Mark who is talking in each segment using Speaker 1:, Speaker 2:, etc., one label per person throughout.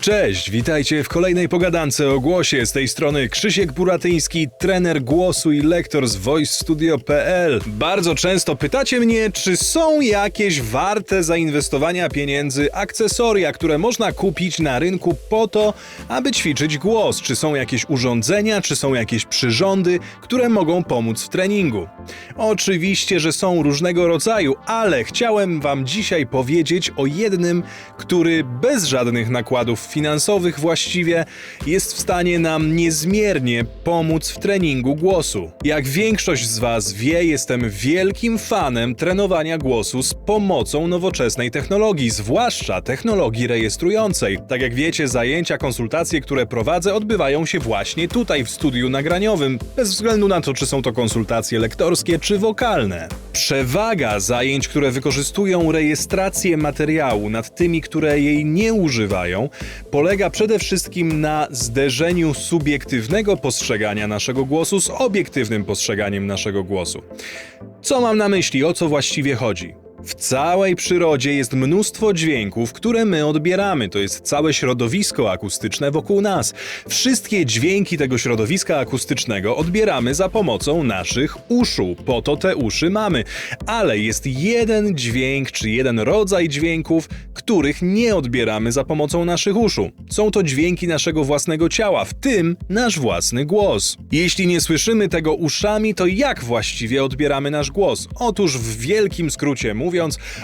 Speaker 1: Cześć, witajcie w kolejnej pogadance o głosie. Z tej strony Krzysiek Buratyński, trener głosu i lektor z voicestudio.pl. Bardzo często pytacie mnie, czy są jakieś warte zainwestowania pieniędzy akcesoria, które można kupić na rynku po to, aby ćwiczyć głos. Czy są jakieś urządzenia, czy są jakieś przyrządy, które mogą pomóc w treningu. Oczywiście, że są różnego rodzaju, ale chciałem Wam dzisiaj powiedzieć o jednym, który bez żadnych nakładów finansowych właściwie jest w stanie nam niezmiernie pomóc w treningu głosu. Jak większość z Was wie, jestem wielkim fanem trenowania głosu z pomocą nowoczesnej technologii, zwłaszcza technologii rejestrującej. Tak jak wiecie, zajęcia, konsultacje, które prowadzę, odbywają się właśnie tutaj w studiu nagraniowym, bez względu na to, czy są to konsultacje lektorskie czy wokalne. Przewaga zajęć, które wykorzystują rejestrację materiału nad tymi, które jej nie używają, polega przede wszystkim na zderzeniu subiektywnego postrzegania naszego głosu z obiektywnym postrzeganiem naszego głosu. Co mam na myśli, o co właściwie chodzi? W całej przyrodzie jest mnóstwo dźwięków, które my odbieramy. To jest całe środowisko akustyczne wokół nas. Wszystkie dźwięki tego środowiska akustycznego odbieramy za pomocą naszych uszu. Po to te uszy mamy. Ale jest jeden dźwięk czy jeden rodzaj dźwięków, których nie odbieramy za pomocą naszych uszu. Są to dźwięki naszego własnego ciała, w tym nasz własny głos. Jeśli nie słyszymy tego uszami, to jak właściwie odbieramy nasz głos? Otóż w wielkim skrócie mówiąc,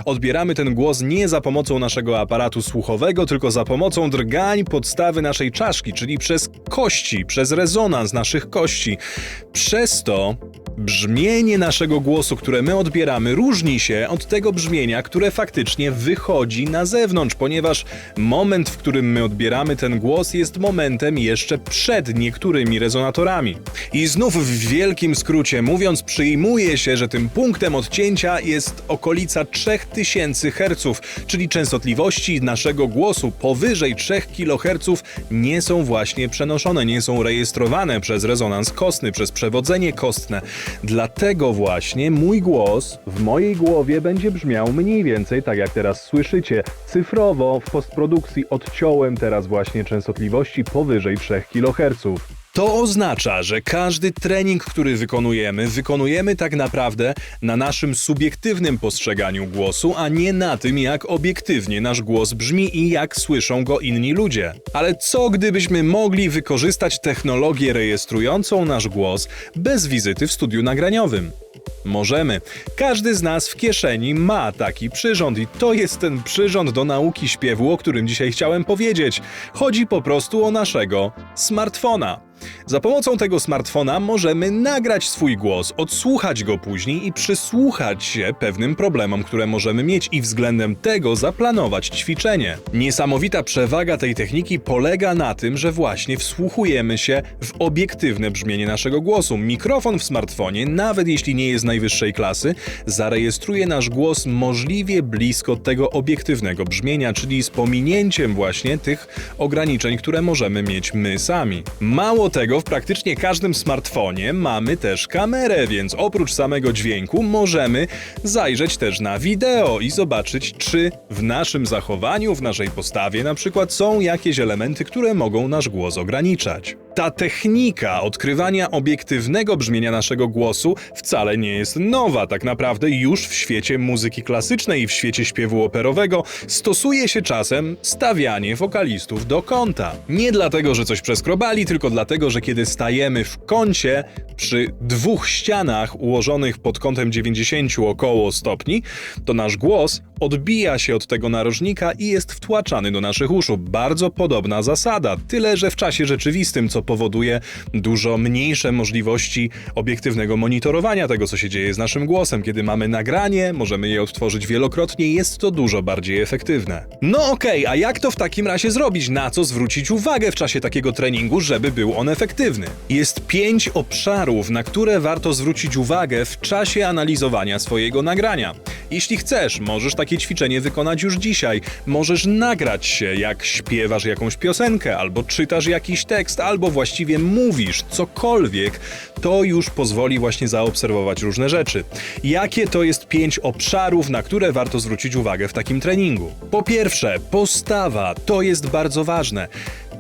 Speaker 1: odbieramy ten głos nie za pomocą naszego aparatu słuchowego, tylko za pomocą drgań podstawy naszej czaszki, czyli przez kości, przez rezonans naszych kości. Przez to brzmienie naszego głosu, które my odbieramy, różni się od tego brzmienia, które faktycznie wychodzi na zewnątrz, ponieważ moment, w którym my odbieramy ten głos, jest momentem jeszcze przed niektórymi rezonatorami. I znów w wielkim skrócie mówiąc, przyjmuje się, że tym punktem odcięcia jest okolica 3000 Hz, czyli częstotliwości naszego głosu powyżej 3 kHz nie są właśnie przenoszone, nie są rejestrowane przez rezonans kostny, przez przewodzenie kostne. Dlatego właśnie mój głos w mojej głowie będzie brzmiał mniej więcej tak jak teraz słyszycie. Cyfrowo w postprodukcji odciąłem teraz właśnie częstotliwości powyżej 3 kHz. To oznacza, że każdy trening, który wykonujemy, wykonujemy tak naprawdę na naszym subiektywnym postrzeganiu głosu, a nie na tym, jak obiektywnie nasz głos brzmi i jak słyszą go inni ludzie. Ale co gdybyśmy mogli wykorzystać technologię rejestrującą nasz głos bez wizyty w studiu nagraniowym? Możemy. Każdy z nas w kieszeni ma taki przyrząd i to jest ten przyrząd do nauki śpiewu, o którym dzisiaj chciałem powiedzieć. Chodzi po prostu o naszego smartfona. Za pomocą tego smartfona możemy nagrać swój głos, odsłuchać go później i przysłuchać się pewnym problemom, które możemy mieć i względem tego zaplanować ćwiczenie. Niesamowita przewaga tej techniki polega na tym, że właśnie wsłuchujemy się w obiektywne brzmienie naszego głosu. Mikrofon w smartfonie, nawet jeśli nie jest najwyższej klasy, zarejestruje nasz głos możliwie blisko tego obiektywnego brzmienia, czyli z pominięciem właśnie tych ograniczeń, które możemy mieć my sami. Mało tego, w praktycznie każdym smartfonie mamy też kamerę, więc oprócz samego dźwięku możemy zajrzeć też na wideo i zobaczyć, czy w naszym zachowaniu, w naszej postawie na przykład są jakieś elementy, które mogą nasz głos ograniczać. Ta technika odkrywania obiektywnego brzmienia naszego głosu wcale nie jest nowa. Tak naprawdę już w świecie muzyki klasycznej i w świecie śpiewu operowego stosuje się czasem stawianie wokalistów do kąta. Nie dlatego, że coś przeskrobali, tylko dlatego, że kiedy stajemy w kącie przy dwóch ścianach ułożonych pod kątem 90 około stopni, to nasz głos odbija się od tego narożnika i jest wtłaczany do naszych uszu. Bardzo podobna zasada, tyle że w czasie rzeczywistym, co powoduje dużo mniejsze możliwości obiektywnego monitorowania tego, co się dzieje z naszym głosem. Kiedy mamy nagranie, możemy je odtworzyć wielokrotnie, jest to dużo bardziej efektywne. No okej, okay, a jak to w takim razie zrobić? Na co zwrócić uwagę w czasie takiego treningu, żeby był on efektywny? Jest pięć obszarów, na które warto zwrócić uwagę w czasie analizowania swojego nagrania. Jeśli chcesz, możesz takie ćwiczenie wykonać już dzisiaj. Możesz nagrać się, jak śpiewasz jakąś piosenkę, albo czytasz jakiś tekst, albo właściwie mówisz cokolwiek. To już pozwoli właśnie zaobserwować różne rzeczy. Jakie to jest pięć obszarów, na które warto zwrócić uwagę w takim treningu? Po pierwsze, postawa. To jest bardzo ważne.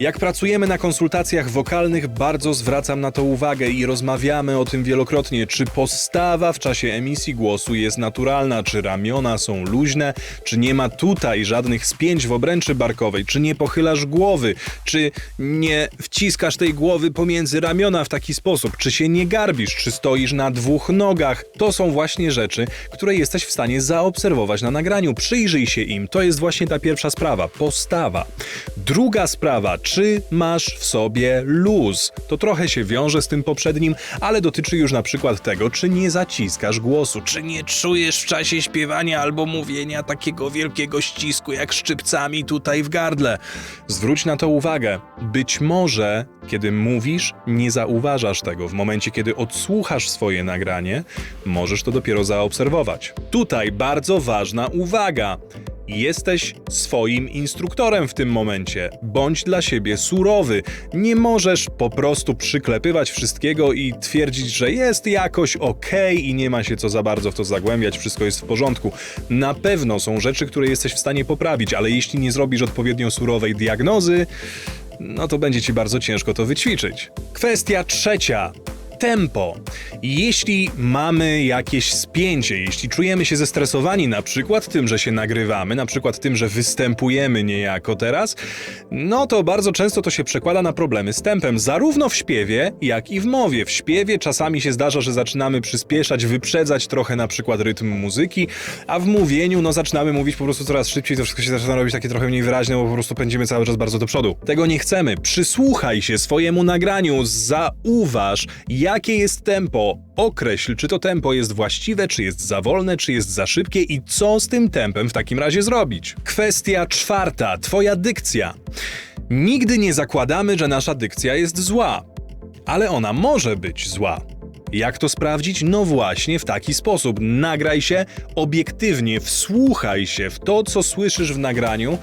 Speaker 1: Jak pracujemy na konsultacjach wokalnych, bardzo zwracam na to uwagę i rozmawiamy o tym wielokrotnie, czy postawa w czasie emisji głosu jest naturalna, czy ramiona są luźne, czy nie ma tutaj żadnych spięć w obręczy barkowej, czy nie pochylasz głowy, czy nie wciskasz tej głowy pomiędzy ramiona w taki sposób, czy się nie garbisz, czy stoisz na dwóch nogach. To są właśnie rzeczy, które jesteś w stanie zaobserwować na nagraniu. Przyjrzyj się im. To jest właśnie ta pierwsza sprawa. Postawa. Druga sprawa, czy masz w sobie luz. To trochę się wiąże z tym poprzednim, ale dotyczy już na przykład tego, czy nie zaciskasz głosu, czy nie czujesz w czasie śpiewania albo mówienia takiego wielkiego ścisku jak szczypcami tutaj w gardle. Zwróć na to uwagę. Być może, kiedy mówisz, nie zauważasz tego. W momencie, kiedy odsłuchasz swoje nagranie, możesz to dopiero zaobserwować. Tutaj bardzo ważna uwaga. Jesteś swoim instruktorem w tym momencie. Bądź dla siebie surowy. Nie możesz po prostu przyklepywać wszystkiego i twierdzić, że jest jakoś okej i nie ma się co za bardzo w to zagłębiać, wszystko jest w porządku. Na pewno są rzeczy, które jesteś w stanie poprawić, ale jeśli nie zrobisz odpowiednio surowej diagnozy, no to będzie ci bardzo ciężko to wyćwiczyć. Kwestia trzecia. Tempo. Jeśli mamy jakieś spięcie, jeśli czujemy się zestresowani, na przykład tym, że się nagrywamy, na przykład tym, że występujemy niejako teraz, no to bardzo często to się przekłada na problemy z tempem, zarówno w śpiewie, jak i w mowie. W śpiewie czasami się zdarza, że zaczynamy przyspieszać, wyprzedzać trochę na przykład rytm muzyki, a w mówieniu, no zaczynamy mówić po prostu coraz szybciej, to wszystko się zaczyna robić takie trochę mniej wyraźne, bo po prostu pędzimy cały czas bardzo do przodu. Tego nie chcemy. Przysłuchaj się swojemu nagraniu, zauważ, jakie jest tempo, określ, czy to tempo jest właściwe, czy jest za wolne, czy jest za szybkie i co z tym tempem w takim razie zrobić. Kwestia czwarta, twoja dykcja. Nigdy nie zakładamy, że nasza dykcja jest zła, ale ona może być zła. Jak to sprawdzić? No właśnie w taki sposób. Nagraj się obiektywnie, wsłuchaj się w to, co słyszysz w nagraniu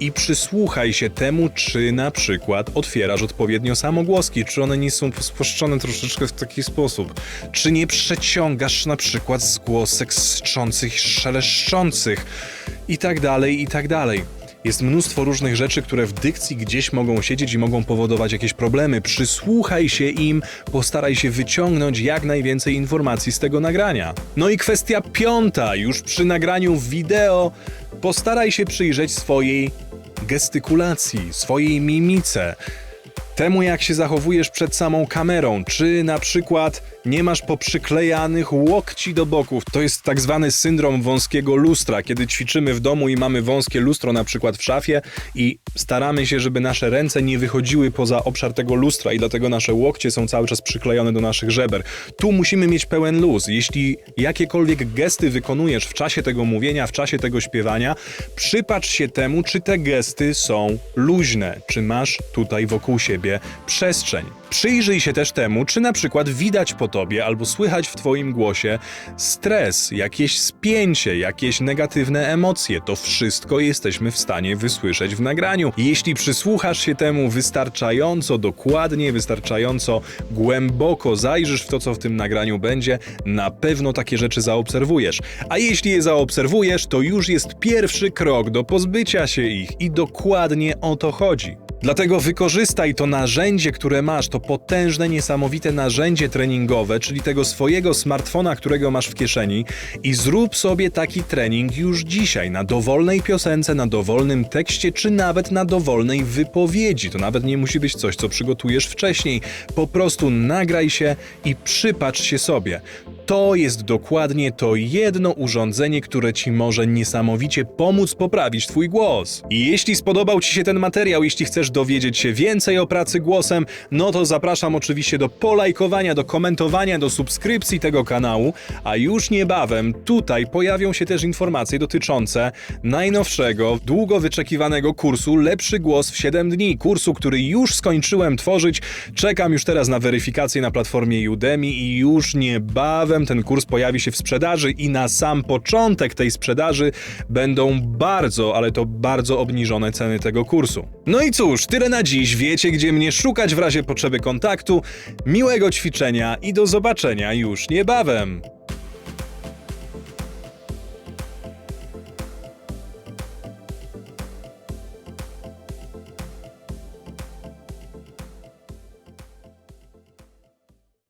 Speaker 1: i przysłuchaj się temu, czy na przykład otwierasz odpowiednio samogłoski, czy one nie są spłaszczone troszeczkę w taki sposób, czy nie przeciągasz na przykład zgłosek skrzących, szeleszczących i tak dalej, i tak dalej. Jest mnóstwo różnych rzeczy, które w dykcji gdzieś mogą siedzieć i mogą powodować jakieś problemy. Przysłuchaj się im, postaraj się wyciągnąć jak najwięcej informacji z tego nagrania. No i kwestia piąta, już przy nagraniu wideo, postaraj się przyjrzeć swojej gestykulacji, swojej mimice. Temu, jak się zachowujesz przed samą kamerą, czy na przykład nie masz poprzyklejanych łokci do boków. To jest tak zwany syndrom wąskiego lustra, kiedy ćwiczymy w domu i mamy wąskie lustro na przykład w szafie i staramy się, żeby nasze ręce nie wychodziły poza obszar tego lustra i dlatego nasze łokcie są cały czas przyklejone do naszych żeber. Tu musimy mieć pełen luz. Jeśli jakiekolwiek gesty wykonujesz w czasie tego mówienia, w czasie tego śpiewania, przypatrz się temu, czy te gesty są luźne, czy masz tutaj wokół siebie przestrzeń. Przyjrzyj się też temu, czy na przykład widać po tobie albo słychać w twoim głosie stres, jakieś spięcie, jakieś negatywne emocje. To wszystko jesteśmy w stanie wysłyszeć w nagraniu. Jeśli przysłuchasz się temu wystarczająco dokładnie, wystarczająco głęboko zajrzysz w to, co w tym nagraniu będzie, na pewno takie rzeczy zaobserwujesz. A jeśli je zaobserwujesz, to już jest pierwszy krok do pozbycia się ich i dokładnie o to chodzi. Dlatego wykorzystaj to narzędzie, które masz, to potężne, niesamowite narzędzie treningowe, czyli tego swojego smartfona, którego masz w kieszeni i zrób sobie taki trening już dzisiaj na dowolnej piosence, na dowolnym tekście, czy nawet na dowolnej wypowiedzi. To nawet nie musi być coś, co przygotujesz wcześniej. Po prostu nagraj się i przypatrz się sobie. To jest dokładnie to jedno urządzenie, które ci może niesamowicie pomóc poprawić twój głos. I jeśli spodobał ci się ten materiał, jeśli chcesz dowiedzieć się więcej o pracy głosem, no to zapraszam oczywiście do polajkowania, do komentowania, do subskrypcji tego kanału, a już niebawem tutaj pojawią się też informacje dotyczące najnowszego, długo wyczekiwanego kursu Lepszy Głos w 7 dni. Kursu, który już skończyłem tworzyć. Czekam już teraz na weryfikację na platformie Udemy i już niebawem ten kurs pojawi się w sprzedaży i na sam początek tej sprzedaży będą bardzo, ale to bardzo obniżone ceny tego kursu. No i cóż, tyle na dziś. Wiecie, gdzie mnie szukać w razie kontaktu. Miłego ćwiczenia i do zobaczenia już niebawem.